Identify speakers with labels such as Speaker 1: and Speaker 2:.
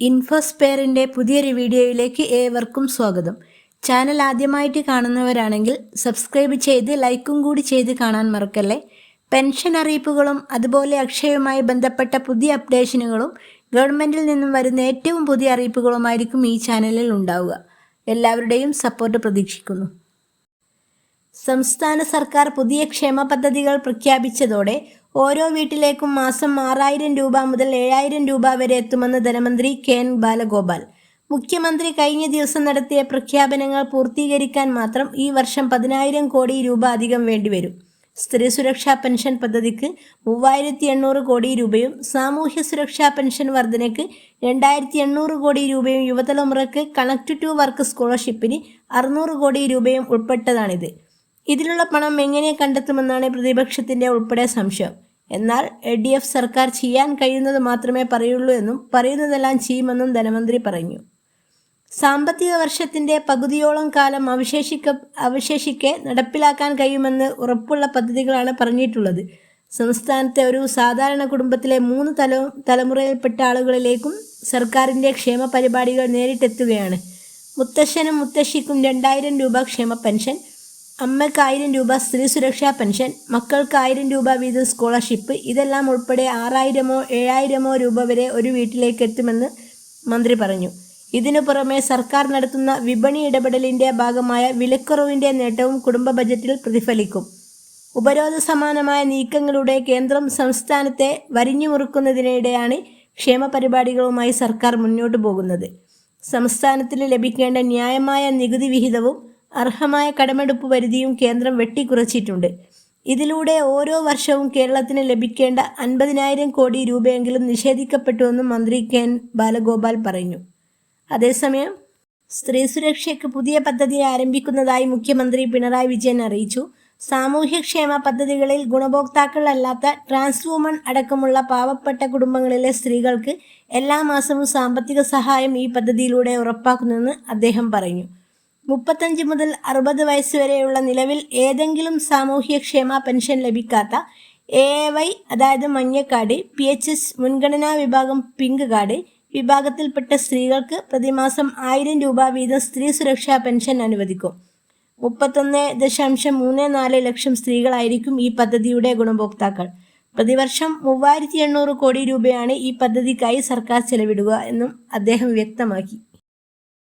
Speaker 1: ഇൻഫോസ്പെയറിന്റെ പുതിയൊരു വീഡിയോയിലേക്ക് ഏവർക്കും സ്വാഗതം. ചാനൽ ആദ്യമായിട്ട് കാണുന്നവരാണെങ്കിൽ സബ്സ്ക്രൈബ് ചെയ്ത് ലൈക്കും കൂടി ചെയ്ത് കാണാൻ മറക്കല്ലേ. പെൻഷൻ അറിയിപ്പുകളും അതുപോലെ അക്ഷയവുമായി ബന്ധപ്പെട്ട പുതിയ അപ്ഡേഷനുകളും ഗവൺമെന്റിൽ നിന്നും വരുന്ന ഏറ്റവും പുതിയ അറിയിപ്പുകളുമായിരിക്കും ഈ ചാനലിൽ ഉണ്ടാവുക. എല്ലാവരുടെയും സപ്പോർട്ട് പ്രതീക്ഷിക്കുന്നു. സംസ്ഥാന സർക്കാർ പുതിയ ക്ഷേമ പദ്ധതികൾ പ്രഖ്യാപിച്ചതോടെ ഓരോ വീട്ടിലേക്കും മാസം ആറായിരം രൂപ മുതൽ ഏഴായിരം രൂപ വരെ എത്തുമെന്ന് ധനമന്ത്രി കെ എൻ ബാലഗോപാൽ. മുഖ്യമന്ത്രി കഴിഞ്ഞ ദിവസം നടത്തിയ പ്രഖ്യാപനങ്ങൾ പൂർത്തീകരിക്കാൻ മാത്രം ഈ വർഷം പതിനായിരം കോടി രൂപ അധികം വേണ്ടിവരും. സ്ത്രീ സുരക്ഷാ പെൻഷൻ പദ്ധതിക്ക് മൂവായിരത്തി എണ്ണൂറ് കോടി രൂപയും സാമൂഹ്യ സുരക്ഷാ പെൻഷൻ വർധനയ്ക്ക് രണ്ടായിരത്തി എണ്ണൂറ് കോടി രൂപയും യുവതലമുറയ്ക്ക് കണക്ട് ടു വർക്ക് സ്കോളർഷിപ്പിന് അറുന്നൂറ് കോടി രൂപയും ഉൾപ്പെട്ടതാണിത്. ഇതിലുള്ള പണം എങ്ങനെ കണ്ടെത്തുമെന്നാണ് പ്രതിപക്ഷത്തിന്റെ ഉൾപ്പെടെ സംശയം. എന്നാൽ എൽ ഡി എഫ് സർക്കാർ ചെയ്യാൻ കഴിയുന്നത് മാത്രമേ പറയുള്ളൂ എന്നും പറയുന്നതെല്ലാം ചെയ്യുമെന്നും ധനമന്ത്രി പറഞ്ഞു. സാമ്പത്തിക വർഷത്തിന്റെ പകുതിയോളം കാലം അവശേഷിക്ക അവശേഷിക്കെ നടപ്പിലാക്കാൻ കഴിയുമെന്ന് ഉറപ്പുള്ള പദ്ധതികളാണ് പറഞ്ഞിട്ടുള്ളത്. സംസ്ഥാനത്തെ ഒരു സാധാരണ കുടുംബത്തിലെ മൂന്ന് തല തലമുറയിൽപ്പെട്ട ആളുകളിലേക്കും സർക്കാരിന്റെ ക്ഷേമ പരിപാടികൾ നേരിട്ടെത്തുകയാണ്. മുത്തശ്ശനും മുത്തശ്ശിക്കും രണ്ടായിരം രൂപ ക്ഷേമ പെൻഷൻ അമ്മയ്ക്ക് ആയിരം രൂപ സ്ത്രീ സുരക്ഷാ പെൻഷൻ മക്കൾക്ക് ആയിരം രൂപ വീതം സ്കോളർഷിപ്പ് ഇതെല്ലാം ഉൾപ്പെടെ ആറായിരമോ ഏഴായിരമോ രൂപ വരെ ഒരു വീട്ടിലേക്ക് എത്തുമെന്ന് മന്ത്രി പറഞ്ഞു. ഇതിനു പുറമെ സർക്കാർ നടത്തുന്ന വിപണി ഇടപെടലിന്റെ ഭാഗമായ വിലക്കുറവിന്റെ നേട്ടവും കുടുംബ ബജറ്റിൽ പ്രതിഫലിക്കും. ഉപരോധ സമാനമായ നീക്കങ്ങളുടെ കേന്ദ്രം സംസ്ഥാനത്തെ വരിഞ്ഞു മുറുക്കുന്നതിനിടെയാണ് ക്ഷേമ പരിപാടികളുമായി സർക്കാർ മുന്നോട്ടു പോകുന്നത്. സംസ്ഥാനത്തിന് ലഭിക്കേണ്ട ന്യായമായ നികുതി വിഹിതവും അർഹമായ കടമെടുപ്പ് പരിധിയും കേന്ദ്രം വെട്ടിക്കുറച്ചിട്ടുണ്ട്. ഇതിലൂടെ ഓരോ വർഷവും കേരളത്തിന് ലഭിക്കേണ്ട അൻപതിനായിരം കോടി രൂപയെങ്കിലും നിഷേധിക്കപ്പെട്ടുവെന്നും മന്ത്രി കെ ബാലഗോപാൽ പറഞ്ഞു. അതേസമയം സ്ത്രീ സുരക്ഷയ്ക്ക് പുതിയ പദ്ധതി ആരംഭിക്കുന്നതായി മുഖ്യമന്ത്രി പിണറായി വിജയൻ അറിയിച്ചു. സാമൂഹ്യക്ഷേമ പദ്ധതികളിൽ ഗുണഭോക്താക്കളല്ലാത്ത ട്രാൻസ് വുമൺ അടക്കമുള്ള പാവപ്പെട്ട കുടുംബങ്ങളിലെ സ്ത്രീകൾക്ക് എല്ലാ മാസവും സാമ്പത്തിക സഹായം ഈ പദ്ധതിയിലൂടെ ഉറപ്പാക്കുന്നുവെന്ന് അദ്ദേഹം പറഞ്ഞു. മുപ്പത്തഞ്ച് മുതൽ അറുപത് വയസ്സ് വരെയുള്ള നിലവിൽ ഏതെങ്കിലും സാമൂഹ്യക്ഷേമ പെൻഷൻ ലഭിക്കാത്ത എ വൈ അതായത് മഞ്ഞക്കാട് പി എച്ച് എസ് മുൻഗണനാ വിഭാഗം പിങ്ക് കാർഡ് വിഭാഗത്തിൽപ്പെട്ട സ്ത്രീകൾക്ക് പ്രതിമാസം ആയിരം രൂപ വീതം സ്ത്രീ സുരക്ഷാ പെൻഷൻ അനുവദിക്കും. മുപ്പത്തൊന്ന് ദശാംശം മൂന്ന് നാല് ലക്ഷം സ്ത്രീകളായിരിക്കും ഈ പദ്ധതിയുടെ ഗുണഭോക്താക്കൾ. പ്രതിവർഷം മൂവായിരത്തി എണ്ണൂറ് കോടി രൂപയാണ് ഈ പദ്ധതിക്കായി സർക്കാർ ചെലവിടുക എന്നും അദ്ദേഹം വ്യക്തമാക്കി.